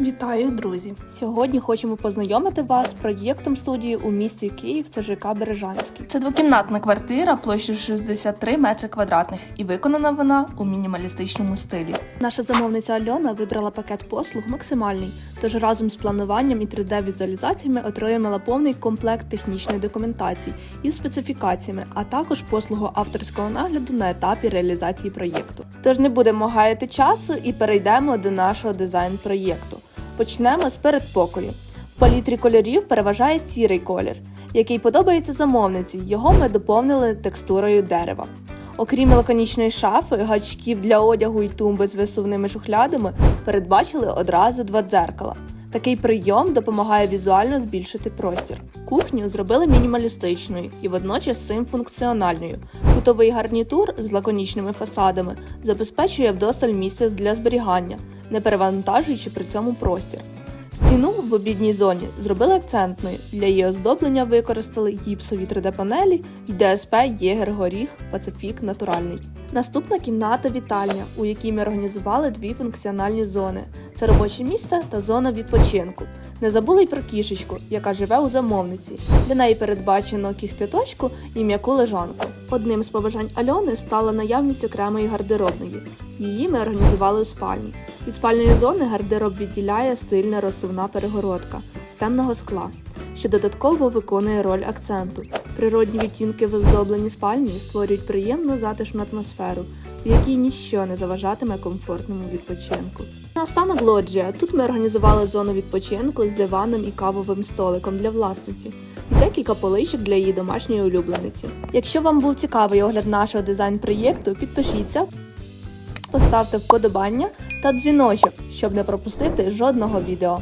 Вітаю, друзі! Сьогодні хочемо познайомити вас з проєктом студії у місті Київ. Це ЖК Бережанський. Це двокімнатна квартира площею 63 метри квадратних, і виконана вона у мінімалістичному стилі. Наша замовниця Альона вибрала пакет послуг максимальний, тож разом з плануванням і 3D-візуалізаціями отримала повний комплект технічної документації із специфікаціями, а також послугу авторського нагляду на етапі реалізації проєкту. Тож не будемо гаяти часу і перейдемо до нашого дизайн-проєкту. Почнемо з передпокою. В палітрі кольорів переважає сірий колір, який подобається замовниці. Його ми доповнили текстурою дерева. Окрім лаконічної шафи, гачків для одягу і тумби з висувними шухлядами передбачили одразу два дзеркала. Такий прийом допомагає візуально збільшити простір. Кухню зробили мінімалістичною і водночас цим функціональною. Кутовий гарнітур з лаконічними фасадами забезпечує вдосталь місця для зберігання, не перевантажуючи при цьому простір. Стіну в обідній зоні зробили акцентною. Для її оздоблення використали гіпсові 3D-панелі і ДСП Єгер Горіх Пацифік Натуральний. Наступна кімната вітальня, у якій ми організували дві функціональні зони: це робоче місце та зона відпочинку. Не забули й про кішечку, яка живе у замовниці. Для неї передбачено кіхтиточку і м'яку лежанку. Одним з побажань Альони стала наявність окремої гардеробної. Її ми організували у спальні. Від спальної зони гардероб відділяє стильна розсувна перегородка з темного скла, що додатково виконує роль акценту. Природні відтінки в оздобленні спальні створюють приємну затишну атмосферу, в якій ніщо не заважатиме комфортному відпочинку. Наостанок лоджія. Тут ми організували зону відпочинку з диваном і кавовим столиком для власниці і декілька поличок для її домашньої улюблениці. Якщо вам був цікавий огляд нашого дизайн-проєкту, підпишіться, поставте вподобання та дзвіночок, щоб не пропустити жодного відео.